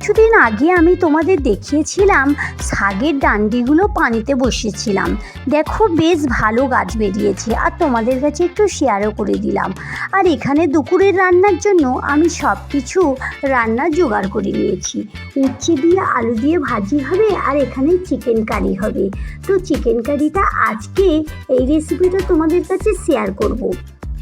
কিছুদিন আগে আমি তোমাদের দেখিয়েছিলাম শাগের ডান্ডিগুলো পানিতে বসেছিলাম দেখো, বেশ ভালো গাছ বেরিয়েছে আর তোমাদের কাছে একটু শেয়ারও করে দিলাম। আর এখানে দুপুরের রান্নার জন্য আমি সব কিছু রান্না জোগাড় করে নিয়েছি। উচ্ছে দিয়ে আলু দিয়ে ভাজি হবে আর এখানে চিকেন কারি হবে। তো চিকেন কারিটা আজকে এই রেসিপিটা তোমাদের কাছে শেয়ার করব।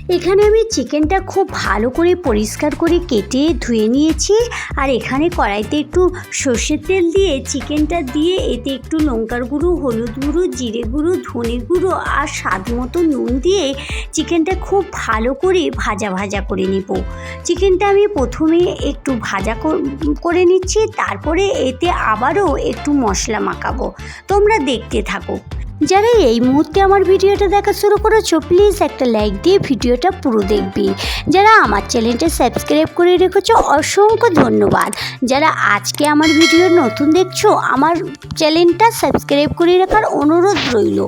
এখানে আমি চিকেনটা খুব ভালো করে পরিষ্কার করে কেটে ধুয়ে নিয়েছি। আর এখানে কড়াইতে একটু সর্ষের তেল দিয়ে চিকেনটা দিয়ে এতে একটু লঙ্কার গুঁড়ো, হলুদ গুঁড়ো, জিরে গুঁড়ো, ধনে গুঁড়ো আর স্বাদ মতো নুন দিয়ে চিকেনটা খুব ভালো করে ভাজা ভাজা করে নেব। চিকেনটা আমি প্রথমে একটু ভাজা কর- নিচ্ছি, তারপরে এতে আবারও একটু মশলা মাখাবো। তোমরা দেখতে থাকো। যারা এই মুহূর্তে আমার ভিডিওটা দেখা শুরু করেছ প্লিজ একটা লাইক দিয়ে ভিডিওটা পুরো দেখবি। যারা আমার চ্যানেলটা সাবস্ক্রাইব করে রেখেছো, অসংখ্য ধন্যবাদ। যারা আজকে আমার ভিডিও নতুন দেখছ, আমার চ্যানেলটা সাবস্ক্রাইব করে রাখার অনুরোধ রইল।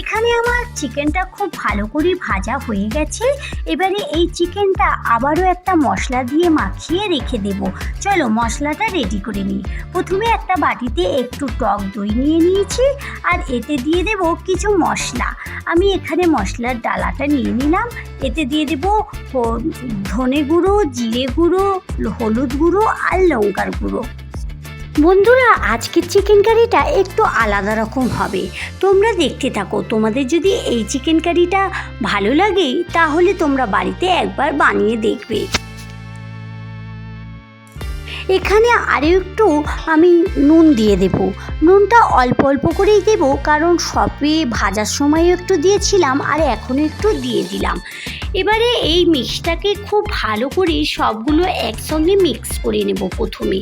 এখানে আমার চিকেনটা খুব ভালো করে ভাজা হয়ে গেছে। এবারে এই চিকেনটা আবারও একটা মশলা দিয়ে মাখিয়ে রেখে দেব। চলো মশলাটা রেডি করে নিই। প্রথমে একটা বাটিতে একটু টক দই নিয়ে নিয়েছি আর এতে দিয়ে দেব কিছু মশলা। আমি এখানে মশলার ডালাটা নিয়ে নিলাম। এতে দিয়ে দেব ধনে গুঁড়ো, জিরে গুঁড়ো, হলুদ গুঁড়ো আর লঙ্কার গুঁড়ো। বন্ধুরা, আজকের চিকেন কারিটা একটু আলাদা রকম হবে। তোমরা দেখতে থাকো, তোমাদের যদি এই চিকেন কারিটা ভালো লাগে, তাহলে তোমরা বাড়িতে একবার বানিয়ে দেখবে। এখানে আরও একটু আমি নুন দিয়ে দেব। নুনটা অল্প অল্প করেই দেব, কারণ সবে ভাজার সময়ও একটু দিয়েছিলাম, আর এখনও একটু দিয়ে দিলাম। এবারে এই মিক্সটাকে খুব ভালো করে সবগুলো একসঙ্গে মিক্স করে নেব প্রথমে।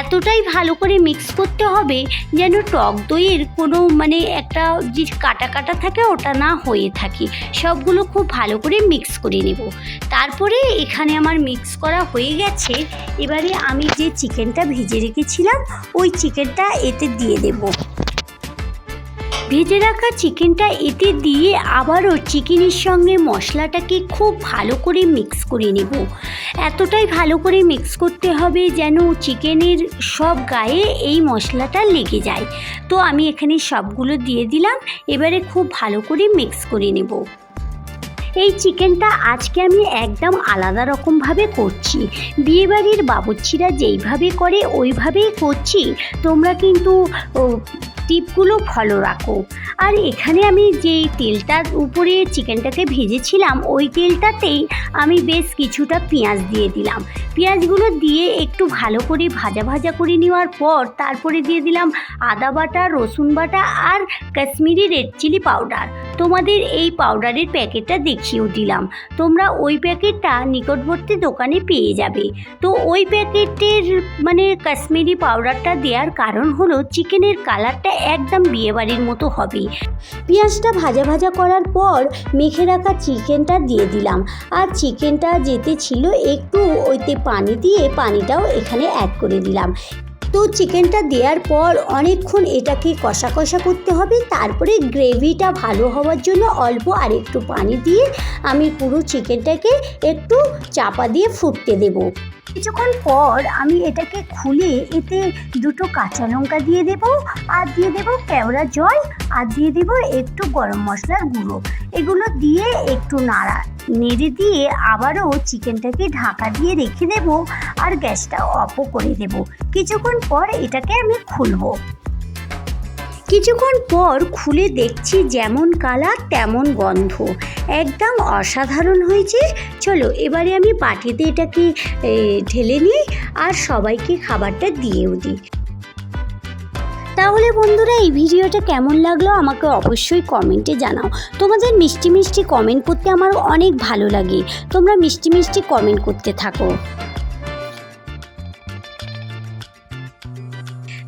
এতটাই ভালো করে মিক্স করতে হবে যেন টক দইয়ের কোনো মানে একটা যে কাটা কাটা থাকে ওটা না হয়ে থাকে। সবগুলো খুব ভালো করে মিক্স করে নেব। তারপরে এখানে আমার মিক্স করা হয়ে গেছে। এবারে আমি যে চিকেনটা ভিজে রেখেছিলাম, ওই চিকেনটা এতে দিয়ে দেবো। ভেজে রাখা চিকেনটা এতে দিয়ে আবারও চিকেনের সঙ্গে মশলাটাকে খুব ভালো করে মিক্স করে নেব। এতটাই ভালো করে মিক্স করতে হবে যেন চিকেনের সব গায়ে এই মশলাটা লেগে যায়। তো আমি এখানে সবগুলো দিয়ে দিলাম, এবারে খুব ভালো করে মিক্স করে নেব। এই চিকেনটা আজকে আমি একদম আলাদা রকমভাবে করছি। বিয়েবাড়ির বাবুচ্ছিরা যেইভাবে করে, ওইভাবেই করছি। তোমরা কিন্তু টিপগুলো ফলো রাখো। আর এখানে আমি যে তেলটার উপরে চিকেনটাকে ভেজেছিলাম, ওই তেলটাতেই আমি বেশ কিছুটা পেঁয়াজ দিয়ে দিলাম। পেঁয়াজগুলো দিয়ে একটু ভালো করে ভাজা ভাজা করে নেওয়ার পর, তারপরে দিয়ে দিলাম আদা বাটা, রসুন বাটা আর কাশ্মীরি রেড চিলি পাউডার। তোমাদের এই পাউডারের প্যাকেটটা দেখিয়েও দিলাম। তোমরা ওই প্যাকেটটা নিকটবর্তী দোকানে পেয়ে যাবে। তো ওই প্যাকেটের মানে কাশ্মীরি পাউডারটা দেওয়ার কারণ হলো চিকেনের কালারটা একদম বিয়েবাড়ির মতো হবে। পেঁয়াজটা ভাজা ভাজা করার পর মেখে রাখা চিকেনটা দিয়ে দিলাম। আর চিকেনটা যেতে ছিল একটু ওইতে পানি দিয়ে পানিটাও এখানে অ্যাড করে দিলাম। তো চিকেনটা দেওয়ার পর অনেকক্ষণ এটাকে কষা কষা করতে হবে। তারপরে গ্রেভিটা ভালো হওয়ার জন্য অল্প আর একটু পানি দিয়ে আমি পুরো চিকেনটাকে একটু চাপা দিয়ে ফুটতে দেবো। কিছুক্ষণ পর আমি এটাকে খুলে এতে দুটো কাঁচা লঙ্কা দিয়ে দেব, আর দিয়ে দেব কেওড়া জল, আর দিয়ে দেব একটু গরম মশলার গুঁড়ো। এগুলো দিয়ে একটু নাড়া, নেড়ে দিয়ে আবারও চিকেনটাকে ঢাকা দিয়ে রেখে দেব, আর গ্যাসটা অফও করে দেব। কিছুক্ষণ পর এটাকে আমি খুলবো। কিছুক্ষণ পর খুলে দেখছি যেমন কালার, তেমন গন্ধ। একদম অসাধারণ হয়েছে। চলো, এবারে আমি বাটিতে এটাকে ঢেলে নিই আর সবাইকে খাবারটা দিয়েও দিই। তাহলে বন্ধুরা, এই ভিডিওটা কেমন লাগল আমাকে অবশ্যই কমেন্টে জানাও। তোমাদের মিষ্টি মিষ্টি কমেন্ট করতে আমার অনেক ভালো লাগে। তোমরা মিষ্টি মিষ্টি কমেন্ট করতে থাকো।